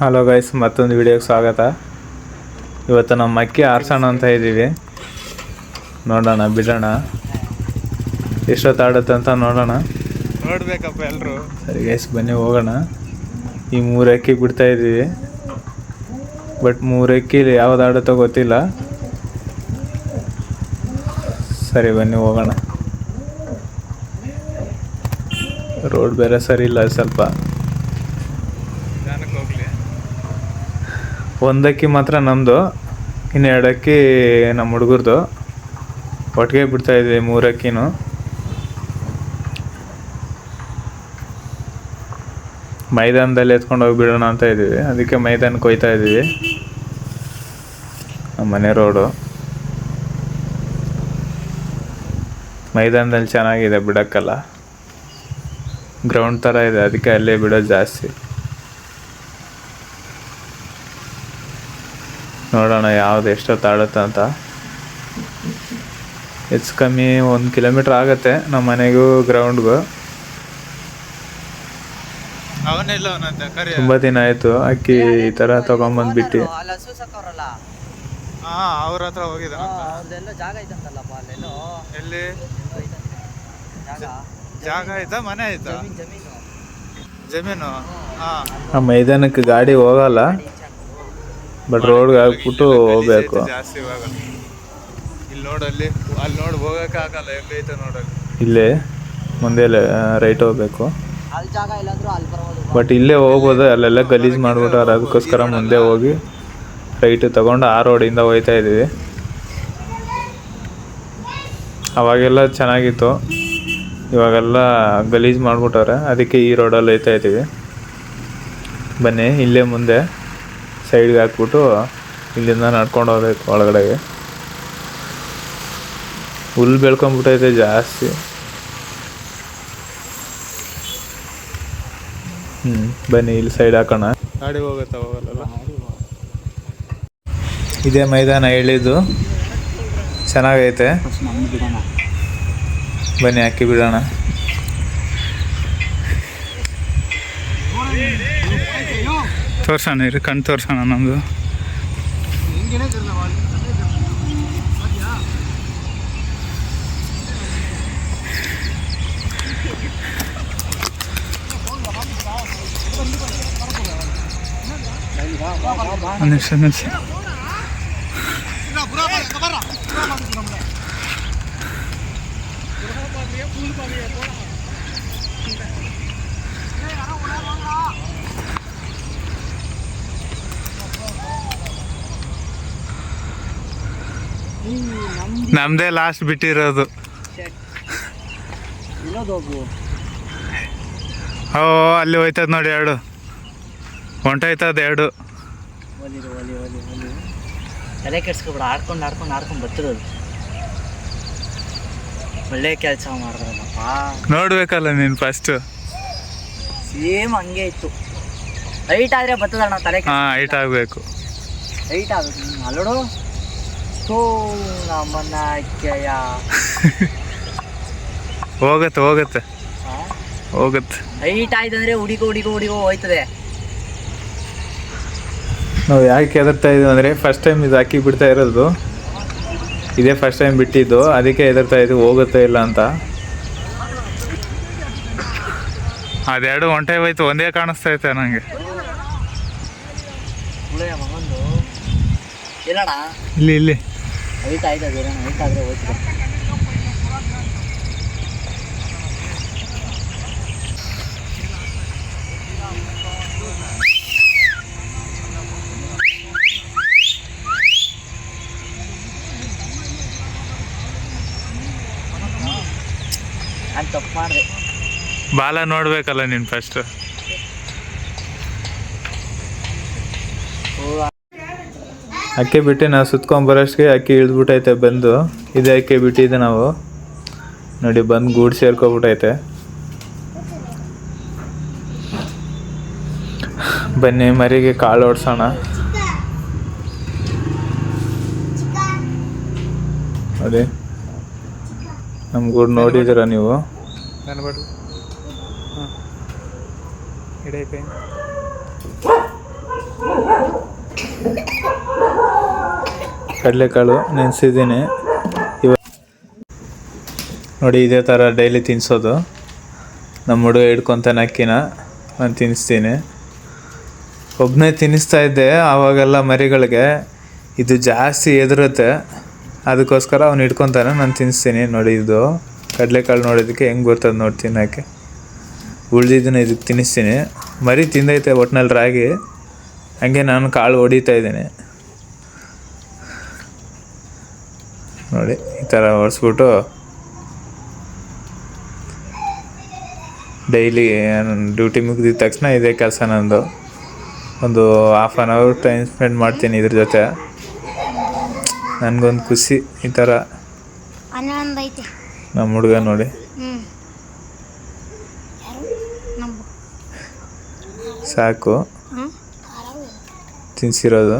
Hello guys ಮತ್ತೊಂದು ವಿಡಿಯೋಗೆ ಸ್ವಾಗತ. ಇವತ್ತು ನಮ್ಮ ಅಕ್ಕಿ ಆರಿಸೋಣ ಅಂತ ಇದ್ದೀವಿ. ನೋಡೋಣ ಬಿಡೋಣ. ಎಷ್ಟೊತ್ತಾಡುತ್ತೆ ಅಂತ ನೋಡೋಣ. ನೋಡ್ಬೇಕಪ್ಪ ಎಲ್ಲರೂ ಸರಿ ಗೈಸ್ ಬನ್ನಿ ಹೋಗೋಣ. ಈ ಮೂರು ಅಕ್ಕಿ ಬಿಡ್ತಾ ಇದ್ದೀವಿ. ಬಟ್ ಮೂರು ಅಕ್ಕಿ ಯಾವ್ದು ಆಡುತ್ತೋ ಗೊತ್ತಿಲ್ಲ. ಸರಿ ಬನ್ನಿ ಹೋಗೋಣ. ರೋಡ್ ಬೇರೆ ಸರಿ ಇಲ್ಲ ಸ್ವಲ್ಪ. ಒಂದಕ್ಕಿ ಮಾತ್ರ ನಮ್ಮದು ಇನ್ನು ಎರಡು ಅಕ್ಕಿ ನಮ್ಮ ಹುಡುಗರ್ದು. ಒಟ್ಟಿಗೆ ಬಿಡ್ತಾ ಇದ್ವಿ ಮೂರಕ್ಕಿನು. ಮೈದಾನದಲ್ಲಿ ಎತ್ಕೊಂಡು ಹೋಗಿ ಬಿಡೋಣ ಅಂತ ಇದ್ದೀವಿ. ಅದಕ್ಕೆ ಮೈದಾನಕ್ಕೆ ಕೊಯ್ತಾ ಇದ್ದೀವಿ. ನಮ್ಮ ಮನೆ ರೋಡು. ಮೈದಾನದಲ್ಲಿ ಚೆನ್ನಾಗಿದೆ ಬಿಡೋಕ್ಕಲ್ಲ. ಗ್ರೌಂಡ್ ಥರ ಇದೆ, ಅದಕ್ಕೆ ಅಲ್ಲೇ ಬಿಡೋದು ಜಾಸ್ತಿ. ನೋಡೋಣ ಯಾವ್ದು ಎಷ್ಟೊತ್ತು ಆಡುತ್ತೆ ಅಂತ. ಹೆಚ್ಚು ಕಮ್ಮಿ ಒಂದು ಕಿಲೋಮೀಟ್ರ್ ಆಗುತ್ತೆ ನಮ್ಮ ಮನೆಗೂ ಗ್ರೌಂಡ್ಗೂ ತುಂಬ ದಿನ ಆಯಿತು ಅಕ್ಕಿ ಈ ಥರ ತೊಗೊಂಬಂದ್ಬಿಟ್ಟು. ಅವ್ರ ಹತ್ರ ಜಾಗ ಅಲ್ಲೆಲ್ಲೋ? ಎಲ್ಲಿ? ಆಯ್ತಾ ಮನೆ ಆಯ್ತಾ ಜಮೀನು ಜಮೀನು. ಹಾ. ಆ ಮೈದಾನಕ್ಕೆ ಗಾಡಿ ಹೋಗಲ್ಲ. ಬಟ್ ರೋಡ್ಗೆ ಹಾಕ್ಬಿಟ್ಟು ಹೋಗ್ಬೇಕು. ಜಾಸ್ತಿ ಇವಾಗ. ಇಲ್ಲಿ ನೋಡಲ್ಲಿ ಅಲ್ಲಿ ನೋಡಿ ಹೋಗಕ್ಕಾಗಲ್ಲ ಹೆಂಗೈತೆ ನೋಡಲ್ಲಿ. ಇಲ್ಲೇ ಮುಂದೆ ರೈಟ್ ಹೋಗ್ಬೇಕು. ಅಲ್ಲಿ ಜಾಗ ಇಲ್ಲಾಂದ್ರೂ ಅಲ್ಲಿ ಬರ್ಬೋದು ಬಟ್ ಇಲ್ಲೇ ಹೋಗ್ಬೋದು ಅಲ್ಲೆಲ್ಲ ಗಲೀಜು ಮಾಡ್ಬಿಟ್ಟಾರೆ ಅದಕ್ಕೋಸ್ಕರ ಮುಂದೆ ಹೋಗಿ ರೈಟ್ ತಗೊಂಡು ಆ ರೋಡಿಂದ ಹೋಯ್ತಾ ಇದ್ದೀವಿ. ಅವಾಗೆಲ್ಲ ಚೆನ್ನಾಗಿತ್ತು. ಇವಾಗೆಲ್ಲ ಗಲೀಜು ಮಾಡ್ಬಿಟ್ಟವ್ರೆ ಅದಕ್ಕೆ ಈ ರೋಡಲ್ಲಿ ಹೋಯ್ತಾ ಇದ್ದೀವಿ. ಬನ್ನಿ ಇಲ್ಲೇ ಮುಂದೆ. ಸೈಡ್ಗೆ ಹಾಕ್ಬಿಟ್ಟು ಇಲ್ಲಿಂದ ನಡ್ಕೊಂಡು ಹೋಗ್ಬೇಕು ಒಳಗಡೆಗೆ ಹುಲ್ಲು ಬೆಳ್ಕೊಂಬಿಟ್ಟೈತೆ ಜಾಸ್ತಿ. ಹ್ಞೂ ಬನ್ನಿ ಇಲ್ಲಿ ಸೈಡ್ ಹಾಕೋಣ. ಗಾಡಿ ಹೋಗುತ್ತಾ ಹೋಗಲ್ಲ ಇದೇ ಮೈದಾನ ಹೇಳಿದ್ದು ಚೆನ್ನಾಗೈತೆ. ಬನ್ನಿ ಹಾಕಿ ಬಿಡೋಣ. ತೋರ್ಸೋಣ ಇರಿ ಕಣ್ ತೋರ್ಸೋಣ ನಮ್ದು ಒಂದ್ ನಿಮಿಷ ಒಂದ್ ನಿಮಿಷ ನಮ್ದೇ ಲಾಸ್ಟ್ ಬಿಟ್ಟಿರೋದು. ಓ ಅಲ್ಲಿ ಹೋಯ್ತದ ನೋಡಿ ಎರಡು. ಹೊಂಟೋಯ್ತದ ಎರಡು. ತಲೆ ಕೆಡ್ಸ್ಕೊಬಿಡ ಆಡ್ಕೊಂಡು ಆಡ್ಕೊಂಡು ಆಡ್ಕೊಂಡು ಬರ್ತಿರೋದು ಒಳ್ಳೆ ಕೆಲಸ ಮಾಡಿದ್ರಲ್ಲಪ್ಪ. ನೋಡ್ಬೇಕಲ್ಲ ನೀನು ಫಸ್ಟ್ ಸೇಮ್ ಹಂಗೆ ಇತ್ತು. ಹೈಟ್ ಆದರೆ ಬರ್ತದಣ್ಣ ತಲೆ ಹಾ ಹೈಟ್ ಆಗಬೇಕು. ಹೈಟ್ ಆಗ್ಬೇಕು. ಅಲ್ಲೋಡು. ಹೋಗತ್ತೆ ಹೋಗತ್ತೆ. ಹೋಗುತ್ತೆ. ಹೈಟ್ ಆಯ್ತು ಹುಡುಗ ಹುಡಿಗೋ ಹುಡಿಗೋ ಹುಡಿಗೋ ಹೋಯ್ತದೆ. ನಾವು ಯಾಕೆ ಹೆದರ್ತಾ ಇದೀವಿ ಅಂದರೆ ಫಸ್ಟ್ ಟೈಮ್ ಇದು ಹಾಕಿ ಬಿಡ್ತಾ ಇರೋದು. ಇದೇ ಫಸ್ಟ್ ಟೈಮ್ ಬಿಟ್ಟಿದ್ದು. ಅದಕ್ಕೆ ಹೆದರ್ತಾ ಇದ್ದೀವಿ ಹೋಗುತ್ತೆ ಇಲ್ಲ ಅಂತ. ಅದೆರಡು ಒಂಟೆ ಹೋಯ್ತು ಒಂದೇ ಕಾಣಿಸ್ತೈತೆ ನಂಗೆ. ನನಗೆ ಇಲ್ಲಿ ಇಲ್ಲಿ. ಹೈಟ್ ಆಯ್ತದೆ ಹೈಟ್ ಆದರೆ ಹೋಯ್ತದೆ ನಾನು ತಪ್ಪು ಮಾಡಿದೆ. ಬಾಲ ನೋಡ್ಬೇಕಲ್ಲ ನೀನು ಫಸ್ಟ್ ಅಕ್ಕಿ ಬಿಟ್ಟು ನಾವು ಸುತ್ಕೊಂಬರೋಷ್ಟಿಗೆ ಅಕ್ಕಿ ಇಳಿದ್ಬಿಟ್ಟೈತೆ ಬಂದು. ಇದೇ ಅಕ್ಕಿ ಬಿಟ್ಟಿದ್ದೆ ನಾವು. ನೋಡಿ, ಬಂದು ಗೂಡು ಸೇರ್ಕೊಬಿಟ್ಟೈತೆ ಬನ್ನಿ, ಮರಿಗೆ ಕಾಳು ಓಡಿಸೋಣ ನೋಡಿ ನಮ್ಮ ಗೂಡು ನೋಡಿದ್ದೀರಾ ನೀವು ನಾನು ಬಿಡು ಹಿಡಿಯ ಕೈ ಕಡಲೆಕಾಳು ನೆನೆಸಿದ್ದೀನಿ. ಇವ ನೋಡಿ, ಇದೇ ಥರ ಡೈಲಿ ತಿನ್ನಿಸೋದು ನಮ್ಮ ಹುಡುಗ ಹಿಡ್ಕೊತಾನೆ ಅಕ್ಕಿನ ನಾನು ತಿನ್ನಿಸ್ತೀನಿ ಒಬ್ಬನೇ ತಿನ್ನಿಸ್ತಾ ಇದ್ದೆ, ಆವಾಗೆಲ್ಲ ಮರಿಗಳಿಗೆ. ಇದು ಜಾಸ್ತಿ ಎದುರುತ್ತೆ ಅದಕ್ಕೋಸ್ಕರ ಅವ್ನು ಹಿಡ್ಕೊತಾನೆ ನಾನು ತಿನ್ನಿಸ್ತೀನಿ ನೋಡಿ, ಇದು ಕಡಲೆಕಾಳು ನೋಡೋದಕ್ಕೆ ಹೆಂಗೆ ಬರ್ತದೆ ನೋಡಿ ತಿನ್ನೋಕ್ಕೆ. ಉಳ್ದಿದ್ದನ್ನ ಇದಕ್ಕೆ ತಿನ್ನಿಸ್ತೀನಿ ಮರಿ ತಿಂದೈತೆ ಒಟ್ಟಿನಲ್ಲಿ ರಾಗಿ. ಹಂಗೆ ನಾನು ಕಾಳು ಹೊಡಿತಾ ಇದ್ದೀನಿ. ನೋಡಿ ಈ ಥರ ಒರೆಸ್ಬಿಟ್ಟು ಡೈಲಿ ಡ್ಯೂಟಿ ಮುಗಿದಿದ ತಕ್ಷಣ ಇದೇ ಕೆಲಸ ನಂದು. ಒಂದು half an hour time spend ಮಾಡ್ತೀನಿ ಇದ್ರ ಜೊತೆ. ನನಗೊಂದು ಖುಷಿ ಈ ಥರ ನಮ್ಮ ಹುಡುಗ ನೋಡಿ. ಸಾಕು. ತಿನ್ಸಿರೋದು.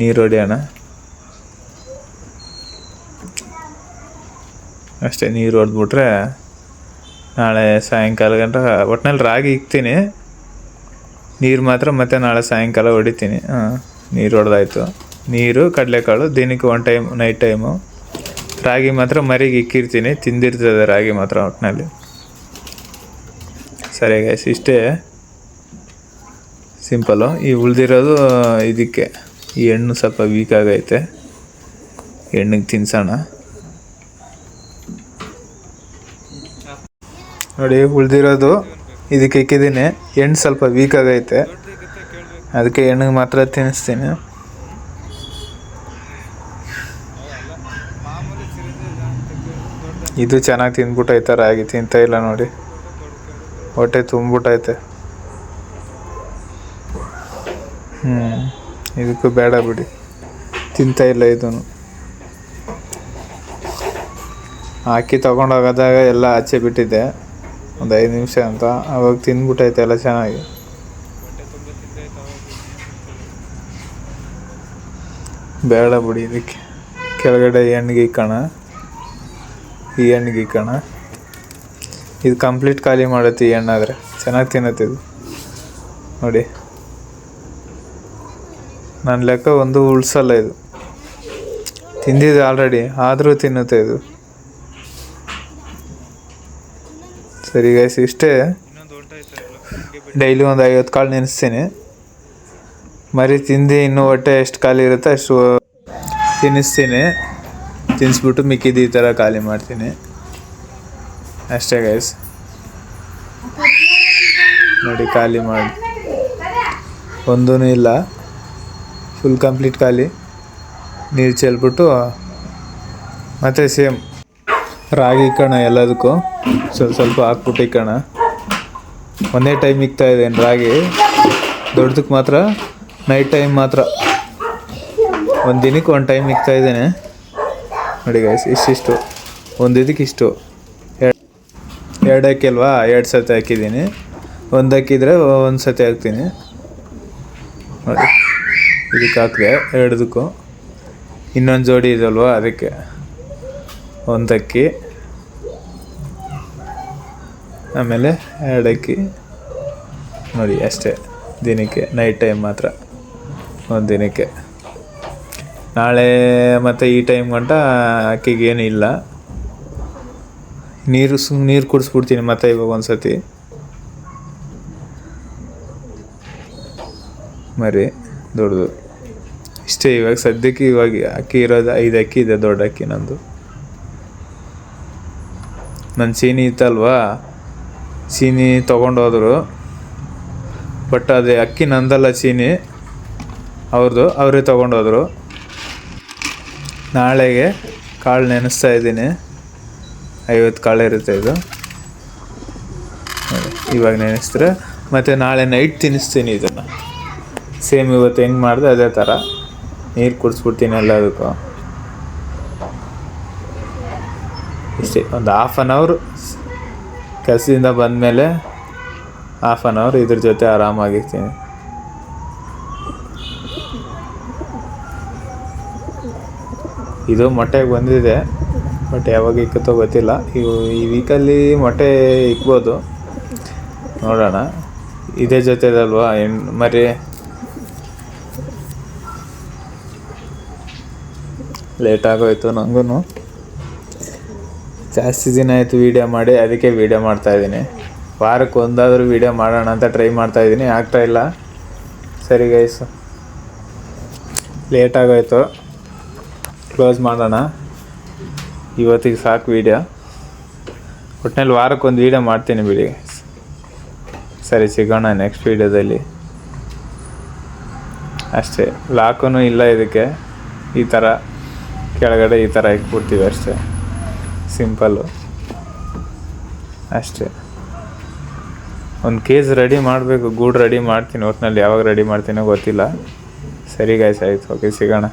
ನೀರು ಹೊಡಿಯೋಣ. ಅಷ್ಟೇ ನೀರು ಹೊಡೆದ್ಬಿಟ್ರೆ ನಾಳೆ ಸಾಯಂಕಾಲ ಗಂಟ ಒಟ್ನಲ್ಲಿ ರಾಗಿ ಇಕ್ತೀನಿ. ನೀರು ಮಾತ್ರ ಮತ್ತೆ ನಾಳೆ ಸಾಯಂಕಾಲ ಹೊಡಿತೀನಿ. ಹಾಂ, ನೀರು ಹೊಡೆದಾಯ್ತು. ನೀರು, ಕಡಲೆಕಾಳು, ದಿನಕ್ಕೆ ಒನ್ ಟೈಮ್ ನೈಟ್ ಟೈಮು ರಾಗಿ ಮಾತ್ರ ಮರಿಗೆ ಇಕ್ಕಿರ್ತೀನಿ. ತಿಂದಿರ್ತದೆ ರಾಗಿ ಮಾತ್ರ ಒಟ್ಟಿನಲ್ಲಿ ಸರಿ ಗೈಸ್ ಇಷ್ಟೇ. ಸಿಂಪಲ್ಲು ಈ ಉಳಿದಿರೋದು ಇದಕ್ಕೆ. ಈ ಹೆಣ್ಣು ಸ್ವಲ್ಪ ವೀಕ್ ಆಗೈತೆ. ಹೆಣ್ಣಿಗೆ ತಿನ್ಸೋಣ. ನೋಡಿ, ಉಳ್ದಿರೋದು ಇದಕ್ಕೆ ಇಕ್ಕಿದ್ದೀನಿ. ಎಣ್ಣೆ ಸ್ವಲ್ಪ ವೀಕ್ ಆಗೈತೆ. ಅದಕ್ಕೆ ಎಣ್ಣೆಗೆ ಮಾತ್ರ ತಿನ್ನಿಸ್ತೀನಿ. ಇದು ಚೆನ್ನಾಗಿ ತಿಂದ್ಬಿಟ್ಟೈತೆ, ರಾಗಿ ತಿಂತ ಇಲ್ಲ ನೋಡಿ. ಹೊಟ್ಟೆ ತುಂಬಿಬಿಟ್ಟೈತೆ. ಹ್ಞೂ ಇದಕ್ಕೂ ಬೇಡ ಬಿಡಿ. ತಿಂತ ಇಲ್ಲ ಇದನ್ನು ಹಾಕಿ ತೊಗೊಂಡೋಗೋದಾಗ ಎಲ್ಲ ಆಚೆ ಬಿಟ್ಟಿದ್ದೆ ಒಂದು ಐದು ನಿಮಿಷ ಅಂತ. ಅವಾಗ ತಿಂದ್ಬಿಟ್ಟೈತೆ ಎಲ್ಲ ಚೆನ್ನಾಗಿ. ಬೇಡ ಬಿಡಿ ಇದಕ್ಕೆ. ಕೆಳಗಡೆ ಎಣ್ಣಿಗೆ ಕಣ ಈ ಎಣ್ಣಿಗೆ ಕಣ ಇದು ಕಂಪ್ಲೀಟ್ ಖಾಲಿ ಮಾಡುತ್ತೆ ಈ ಎಣ್ಣಾದರೆ ಚೆನ್ನಾಗಿ ತಿನ್ನತ್ತೆ ಇದು. ನೋಡಿ. ನನ್ನ ಲೆಕ್ಕ ಒಂದು ಉಳಿಸಲ್ಲ ಇದು. ತಿಂದಿದೆ ಆಲ್ರೆಡಿ ಆದರೂ ತಿನ್ನುತ್ತೆ ಇದು. ಸರಿ ಗೈಸ್ ಇಷ್ಟೇ. ಡೈಲಿ ಒಂದು ಐವತ್ತು ಕಾಳು ನೆನೆಸ್ತೀನಿ ಮರಿ ತಿಂದು ಇನ್ನೂ ಹೊಟ್ಟೆ ಎಷ್ಟು ಖಾಲಿ ಇರುತ್ತೆ ಅಷ್ಟು ತಿನ್ನಿಸ್ತೀನಿ. ತಿನ್ನಿಸ್ಬಿಟ್ಟು ಮಿಕ್ಕಿದ್ದು ಈ ಥರ ಖಾಲಿ ಮಾಡ್ತೀನಿ. ಅಷ್ಟೇ ಗೈಸ್ ನೋಡಿ ಖಾಲಿ ಮಾಡಿ ಒಂದೂ ಇಲ್ಲ. ಫುಲ್ ಕಂಪ್ಲೀಟ್ ಖಾಲಿ. ನೀರು ಚೆಲ್ಬಿಟ್ಟು ಮತ್ತು ಸೇಮ್ ರಾಗಿ ಕಣ ಎಲ್ಲದಕ್ಕೂ. ಸ್ವಲ್ಪ ಸ್ವಲ್ಪ ಹಾಕ್ಬಿಟ್ಟು ಕಣ. ಒಂದೇ ಟೈಮ್ ಇಕ್ತಾ ಇದ್ದೇನೆ ರಾಗಿ? ದೊಡ್ಡದಕ್ಕೆ ಮಾತ್ರ ನೈಟ್ ಟೈಮ್ ಮಾತ್ರ. ಒಂದು ದಿನಕ್ಕೆ ಒಂದು ಟೈಮ್ ಇಕ್ತಾ ಇದ್ದೇನೆ. ನೋಡಿ ಗೈಸ್ ಇಷ್ಟಿಷ್ಟು. ಒಂದು ಇದಕ್ಕೆ ಇಷ್ಟು. ಎರಡು ಅಲ್ವಾ ಎರಡು ಸತಿ ಹಾಕಿದ್ದೀನಿ. ಒಂದು ಹಾಕಿದ್ರೆ ಒಂದು ಸತಿ ಹಾಕ್ತೀನಿ. ನೋಡಿ, ಇದಕ್ಕೆ ಹಾಕಿದೆ ಎರಡದಕ್ಕೂ. ಇನ್ನೊಂದು ಜೋಡಿ ಇದಲ್ವಾ ಅದಕ್ಕೆ. ಒಂದು ಅಕ್ಕಿ ಆಮೇಲೆ ಎರಡು ಅಕ್ಕಿ ನೋಡಿ ಅಷ್ಟೇ, ದಿನಕ್ಕೆ ನೈಟ್ ಟೈಮ್ ಮಾತ್ರ, ಒಂದು ದಿನಕ್ಕೆ. ನಾಳೆ ಮತ್ತು ಈ ಟೈಮ್ ಗಂಟ ಅಕ್ಕಿಗೆ ಏನೂ ಇಲ್ಲ. ನೀರು ಸು, ನೀರು ಕುಡಿಸ್ಬಿಡ್ತೀನಿ ಮತ್ತೆ ಇವಾಗ ಒಂದು ಸತಿ ಮರಿ, ದೊಡ್ಡದು. ಇಷ್ಟೇ ಇವಾಗ ಸದ್ಯಕ್ಕೆ ಇವಾಗ ಅಕ್ಕಿ ಇರೋದು ಐದು ಅಕ್ಕಿ ಇದೆ, ದೊಡ್ಡ ಅಕ್ಕಿ ನಂದು. ನನ್ನ ಸೀನಿ ಇತ್ತಲ್ವಾ ಸೀನಿ ತೊಗೊಂಡೋದ್ರು. ಬಟ್ ಅದೇ ಅಕ್ಕಿ ನಂದಲ್ಲ ಸೀನಿ. ಅವ್ರದ್ದು ಅವರೇ ತೊಗೊಂಡೋದ್ರು. ನಾಳೆಗೆ ಕಾಳು ನೆನೆಸ್ತಾ ಇದ್ದೀನಿ. ಐವತ್ತು ಕಾಳು ಇರುತ್ತೆ ಇದು. ಇವಾಗ ನೆನೆಸಿದ್ರೆ ಮತ್ತು ನಾಳೆ ನೈಟ್ ತಿನ್ನಿಸ್ತೀನಿ ಇದನ್ನು. ಸೇಮ್ ಇವತ್ತು ಹೆಂಗೆ ಮಾಡಿದೆ ಅದೇ ಥರ ನೀರು ಕುಡಿಸ್ಬಿಡ್ತೀನಿ ಎಲ್ಲದಕ್ಕೂ. ಇಷ್ಟೇ. ಒಂದು ಹಾಫ್ ಆನ್ ಅವರ್ ಕೆಲಸದಿಂದ ಬಂದಮೇಲೆ ಹಾಫ್ ಆನ್ ಅವರ್ ಇದ್ರ ಜೊತೆ ಆರಾಮಾಗಿರ್ತೀನಿ ಇದು ಮೊಟ್ಟೆಗೆ ಬಂದಿದೆ, ಬಟ್ ಯಾವಾಗ ಇಕ್ಕತ್ತೋ ಗೊತ್ತಿಲ್ಲ. ಇವು ಈ ವೀಕಲ್ಲಿ ಮೊಟ್ಟೆ ಇಕ್ಬೋದು. ನೋಡೋಣ. ಇದೇ ಜೊತೆದಲ್ವಾ? ಹೆಣ್ಣು ಮರಿ? ಲೇಟ್ ಆಗೋಯ್ತು ನನಗೂ ಜಾಸ್ತಿ ದಿನ ಆಯಿತು ವೀಡಿಯೋ ಮಾಡಿ, ಅದಕ್ಕೆ ವೀಡಿಯೋ ಮಾಡ್ತಾಯಿದ್ದೀನಿ ವಾರಕ್ಕೆ ಒಂದಾದರೂ ವೀಡಿಯೋ ಮಾಡೋಣ ಅಂತ ಟ್ರೈ ಮಾಡ್ತಾಯಿದ್ದೀನಿ ಆಗ್ತಾ ಇಲ್ಲ. ಸರಿ ಗೈಸ್ ಲೇಟ್ ಆಗೋಯ್ತು. ಕ್ಲೋಸ್ ಮಾಡೋಣ. ಇವತ್ತಿಗೆ ಸಾಕು ವೀಡಿಯೋ ಒಟ್ಟಿನಲ್ಲಿ ವಾರಕ್ಕೆ ಒಂದು ವೀಡಿಯೋ ಮಾಡ್ತೀನಿ ಬಿಡಿ ಸರಿ, ಸಿಗೋಣ ನೆಕ್ಸ್ಟ್ ವೀಡಿಯೋದಲ್ಲಿ ಅಷ್ಟೇ. ಲಾಕೂ ಇಲ್ಲ ಇದಕ್ಕೆ. ಈ ಥರ ಕೆಳಗಡೆ ಈ ಥರ ಇಟ್ಬಿಡ್ತೀವಿ ಅಷ್ಟೇ. ಸಿಂಪಲ್ಲು ಅಷ್ಟೇ. ಒಂದು ಕೇಸ್ ರೆಡಿ ಮಾಡಬೇಕು, ಗೂಡು ರೆಡಿ ಮಾಡ್ತೀನಿ ಒಟ್ಟಿನಲ್ಲಿ ಯಾವಾಗ ರೆಡಿ ಮಾಡ್ತೀನೋ ಗೊತ್ತಿಲ್ಲ. ಸರಿ ಗಾಯ್ಸ್ ಆಯಿತು. ಓಕೆ ಸಿಗೋಣ.